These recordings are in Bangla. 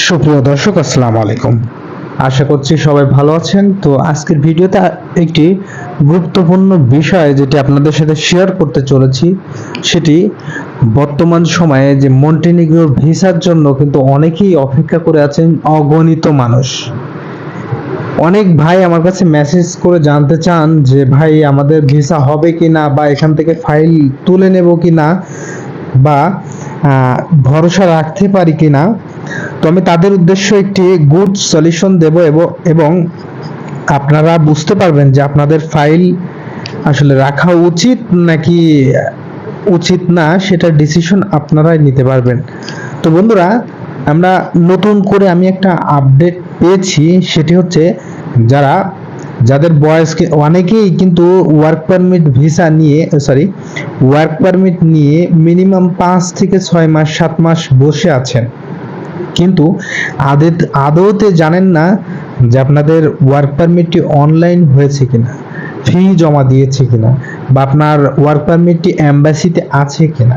সুপ্রিয় দর্শক, আসসালামু আলাইকুম। আশা করছি সবাই ভালো আছেন। তো আজকের ভিডিওতে একটি গুরুত্বপূর্ণ বিষয় যেটি আপনাদের সাথে শেয়ার করতে চলেছি, সেটি বর্তমান সময়ে যে মন্টেনিগ্রোর ভিসার জন্য কিন্তু অনেকেই অপেক্ষা করে আছেন অগণিত মানুষ। অনেক ভাই আমার কাছে মেসেজ করে জানতে চান যে, ভাই, আমাদের ভিসা হবে কি না বা এখান থেকে ফাইল তুলে নেব কি না বা ভরসা রাখতে পারি কি না তো আমি তাদের উদ্দেশ্য একটি গুড সলিউশন দেব এবং- আপনারা বুঝতে পারবেন যে আপনাদের ফাইল আসলে রাখা উচিত নাকি উচিত না সেটা ডিসিশন আপনারাই নিতে পারবেন। তো বন্ধুরা, আমরা নতুন করে আমি একটা আপডেট পেয়েছি, সেটি হচ্ছে যারা, যাদের বয়সকে অনেকেই কিন্তু ওয়ার্ক পারমিট ভিসা নিয়ে সরি ওয়ার্ক পারমিট নিয়ে মিনিমাম পাঁচ থেকে ছয় মাস, সাত মাস বসে আছেন। কিন্তু আদে আদৌতে জানেন না যে আপনাদের ওয়ার্ক পারমিটটি অনলাইন হয়েছে কিনা ফি জমা দিয়েছে কিনা, বা আপনার ওয়ার্ক পারমিটটি অ্যাম্বাসিতে আছে কিনা।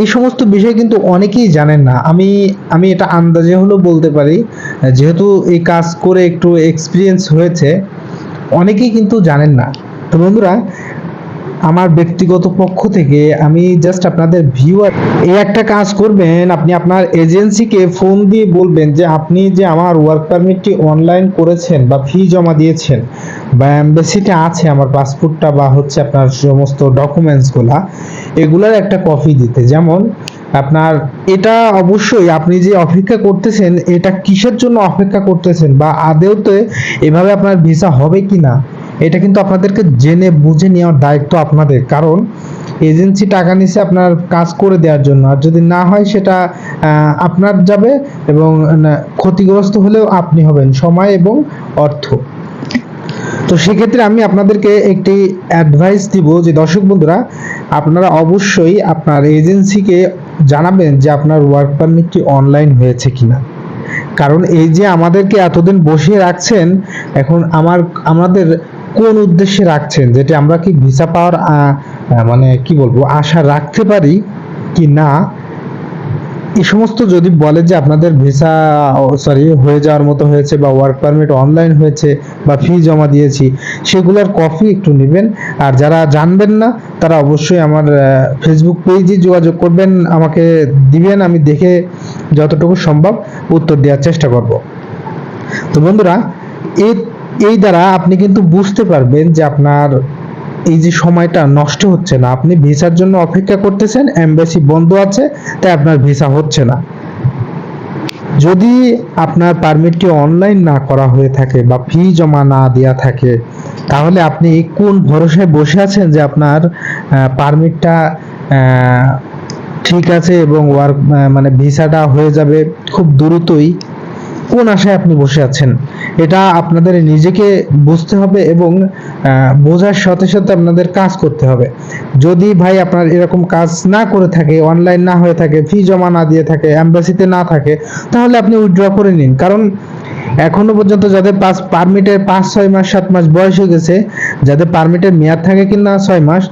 এই সমস্ত বিষয় কিন্তু অনেকেই জানেন না। আমি আমি এটা আন্দাজে হলেও বলতে পারি, যেহেতু এই কাজ করে একটু এক্সপিরিয়েন্স হয়েছে, অনেকেই কিন্তু জানেন না। তো বন্ধুরা আমার ব্যক্তিগত পক্ষ থেকে আমি জাস্ট আপনাদের ভিউয়ার এই একটা কাজ করবেন, আপনি আপনার এজেন্সিকে ফোন দিয়ে বলবেন যে, আপনি যে আমার ওয়ার্ক পারমিটটি অনলাইন করেছেন বা ফি জমা দিয়েছেন, বা অ্যাম্বাসিতে আছে আমার পাসপোর্টটা বা হচ্ছে আপনার সমস্ত ডকুমেন্টসগুলা এগুলার একটা কপি দিতে। যেমন আপনার এটা অবশ্যই আপনি যে অপেক্ষা করতেছেন, এটা কিসের জন্য অপেক্ষা করতেছেন বা আদেওতে এভাবে আপনার ভিসা হবে কি না এটা কিন্তু আপনাদেরকে জেনে বুঝে নেওয়ার দায়িত্ব আপনাদের। কারণ এজেন্সি টাকা নিছে আপনার কাজ করে দেওয়ার জন্য। আর যদি না হয় সেটা আপনার যাবে এবং ক্ষতিগ্রস্ত হলেও আপনি হবেন। সময় এবং অর্থ। তো সেক্ষেত্রে আমি আপনাদেরকে একটি অ্যাডভাইস দিব যে, দর্শক বন্ধুরা, আপনারা অবশ্যই আপনার এজেন্সিকে জানাবেন যে আপনার ওয়ার্ক পারমিটটি অনলাইন হয়েছে কিনা। কারণ এই যে আমাদেরকে এতদিন বসিয়ে রাখছেন, এখন আমার, আমাদের কোন উদ্দেশ্যে রাখছেন? যেটি আমরা কি ভিসা পাওয়ার মানে কি বলব, আশা রাখতে পারি কি না? এই সমস্ত যদি বলে যে আপনাদের ভিসা সরি হয়ে যাওয়ার মতো হয়েছে বা ওয়ার্ক পারমিট অনলাইন হয়েছে বা ফি জমা দিয়েছি, সেগুলোর কপি একটু নেবেন। আর যারা জানবেন না, তারা অবশ্যই আমার ফেসবুক পেজে যোগাযোগ করবেন, আমাকে দিবেন, আমি দেখে যতটুকু সম্ভব উত্তর দেওয়ার চেষ্টা করব। তো বন্ধুরা এই এই দ্বারা আপনি কিন্তু বুঝতে পারবেন যে আপনার এই যে সময়টা নষ্ট হচ্ছে না। আপনি ভিসার জন্য অপেক্ষা করতেছেন, এমবাসি বন্ধ আছে, তাই আপনার ভিসা হচ্ছে না। যদি আপনার পারমিটটি অনলাইন না করা হয়ে থাকে বা ফি জমা না দেওয়া থাকে, তাহলে আপনি কোন ভরসায় বসে আছেন যে আপনার পারমিটটা ঠিক আছে এবং ওয়ার্ক মানে ভিসাটা হয়ে যাবে খুব দ্রুতই? কোন আশায় আপনি বসে আছেন? এটা আপনাদের নিজেকে বুঝতে হবে এবং বোঝার সাথে সাথে আপনাদের কাজ করতে হবে। যদি ভাই আপনার এরকম কাজ না করে থাকে অনলাইন না হয়ে থাকে ফি জমা না দিয়ে থাকে অ্যাম্বাসিতে না থাকে, তাহলে আপনি উইথড্র করে নিন। কারণ, এখনও পর্যন্ত যাদের পাস পারমিটের পাঁচ, ছয় মাস, সাত মাস বয়স হয়ে গেছে, যাদের পারমিটের মেয়াদ থাকে কিনা ছয় মাস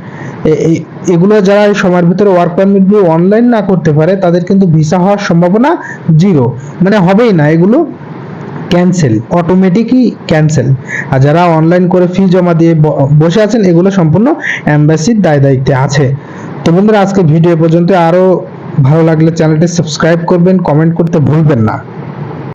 এগুলো যারা সময়ের ভিতরে ওয়ার্ক পারমিটগুলো অনলাইন না করতে পারে, তাদের কিন্তু ভিসা হওয়ার সম্ভাবনা জিরো মানে হবেই না এগুলো। ক্যান্সেল অটোমেটিকই ক্যান্সেল আর যারা অনলাইন করে ফি জমা দিয়ে বসে আছেন, এগুলো সম্পূর্ণ অ্যাম্বাসির দায় দায়িত্বে আছে। তো বন্ধুরা, আজকে ভিডিও পর্যন্ত আরও ভালো লাগলে চ্যানেলটি সাবস্ক্রাইব করবেন কমেন্ট করতে ভুলবেন না।